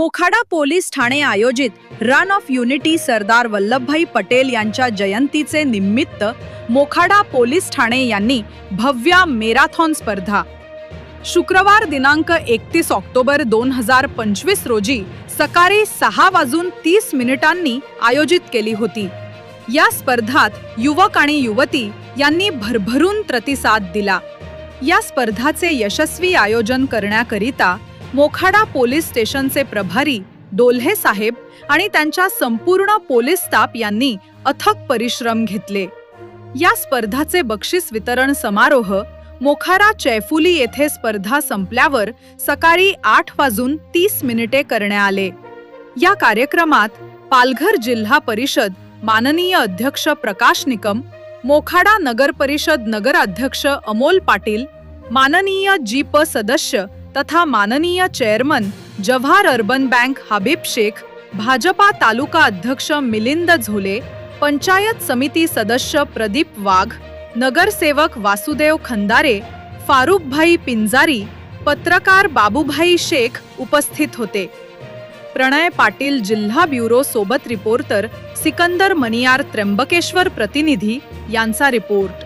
Mokhada police ठाणे आयोजित run of unity Sardar Vallabhbhai Patel यांच्या जयंतीचे निमित्त मोखाडा पोलीस ठाणे यांनी भव्या मेराथॉन स्पर्धा. शुक्रवार दिनांक एकतीस ऑक्टोबर दोन हजार पंचवीस रोजी सकाळी सहा वाजून तीस मिनिटांनी आयोजित केली होती. या स्पर्धात युवक आणि युवती यांनी भरभरून प्रतिसाद दिला. या स्पर्धाचे यशस्वी आयोजन करण्याकरिता मोखाडा पोलीस स्टेशनचे प्रभारी डोल्हे साहेब आणि त्यांच्या संपूर्ण पोलीस स्टाफ यांनी अथक परिश्रम घेतले. या स्पर्धाचे बक्षीस वितरण समारोह मोखारा चैफुली येथे स्पर्धा संपल्यावर सकाळी आठ वाजून तीस मिनिटे करण्यात आले. या कार्यक्रमात पालघर जिल्हा परिषद माननीय अध्यक्ष प्रकाश निकम मोखाडा नगर परिषद नगराध्यक्ष अमोल पाटील माननीय जीप सदस्य तथा माननीय chairman Jawhar urban bank Habib Sheikh BJP तालुका अध्यक्ष मिलिंद झोले पंचायत समिती सदस्य प्रदीप वाघ नगरसेवक वासुदेव खंदारे फारुखभाई पिंजारी पत्रकार बाबूभाई शेख उपस्थित होते. प्रणय पाटील जिल्हा ब्युरो सोबत रिपोर्टर सिकंदर मनियार त्र्यंबकेश्वर प्रतिनिधी यांचा रिपोर्ट.